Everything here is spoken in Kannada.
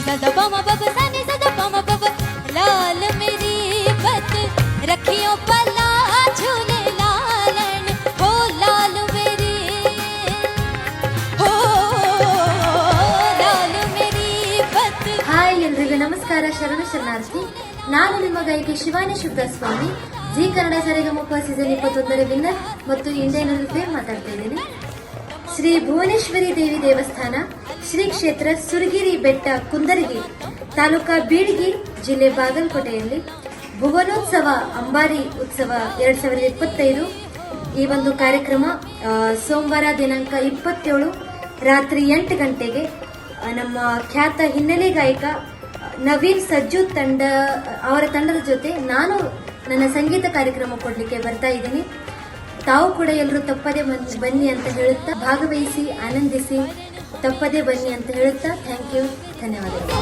सदा पम पप सनी सदा पम पप लाल मेरी बत रखियो पला झूले लालन हो लाल मेरी हो लाल मेरी बत ಹಾಯ್ ಎಲ್ರಿಗೂ ನಮಸ್ಕಾರ ಶರಣ ಶರಣಾರ್ಥಿ ನಾನು ನಿಮ್ಮ ಗಾಯಕಿ ಶಿವಾನಿ ಶುದ್ಧಸ್ವಾಮಿ ಜಿ ಕನ್ನಡ ಸರಿಗಮಪ ಸೀಸನ್ ಇಪ್ಪತ್ತೊಂದರ ವಿನ್ನರ್ ಮತ್ತು ಇಂಡಿಯನ್ ಫೇಮ್ ಮಾತಾಡ್ತಾ ಇದ್ದೀನಿ ಶ್ರೀ ಭುವನೇಶ್ವರಿ ದೇವಿ ದೇವಸ್ಥಾನ ಶ್ರೀ ಕ್ಷೇತ್ರ ಸುರಗಿರಿ ಬೆಟ್ಟ ಕುಂದರಗಿ, ತಾಲೂಕಾ ಬೀಳಗಿ ಜಿಲ್ಲೆ ಬಾಗಲಕೋಟೆಯಲ್ಲಿ ಭುವನೋತ್ಸವ ಅಂಬಾರಿ ಉತ್ಸವ ಎರಡ್ ಸಾವಿರದ ಇಪ್ಪತ್ತೈದು. ಈ ಒಂದು ಕಾರ್ಯಕ್ರಮ ಸೋಮವಾರ ದಿನಾಂಕ ಇಪ್ಪತ್ತೇಳು ರಾತ್ರಿ ಎಂಟು ಗಂಟೆಗೆ ನಮ್ಮ ಖ್ಯಾತ ಹಿನ್ನೆಲೆ ಗಾಯಕ ನವೀನ್ ಸಜ್ಜು ತಂಡ, ಅವರ ತಂಡದ ಜೊತೆ ನಾನು ನನ್ನ ಸಂಗೀತ ಕಾರ್ಯಕ್ರಮ ಕೊಡಲಿಕ್ಕೆ ಬರ್ತಾ ಇದ್ದೀನಿ. ತಾವು ಕೂಡ ಎಲ್ಲರೂ ತಪ್ಪದೆ ಬನ್ನಿ- ಅಂತ ಹೇಳುತ್ತಾ ಭಾಗವಹಿಸಿ, ಆನಂದಿಸಿ ತಪ್ಪದೇ ಬನ್ನಿ ಅಂತ ಹೇಳುತ್ತಾ ಥ್ಯಾಂಕ್ ಯು ಧನ್ಯವಾದಗಳು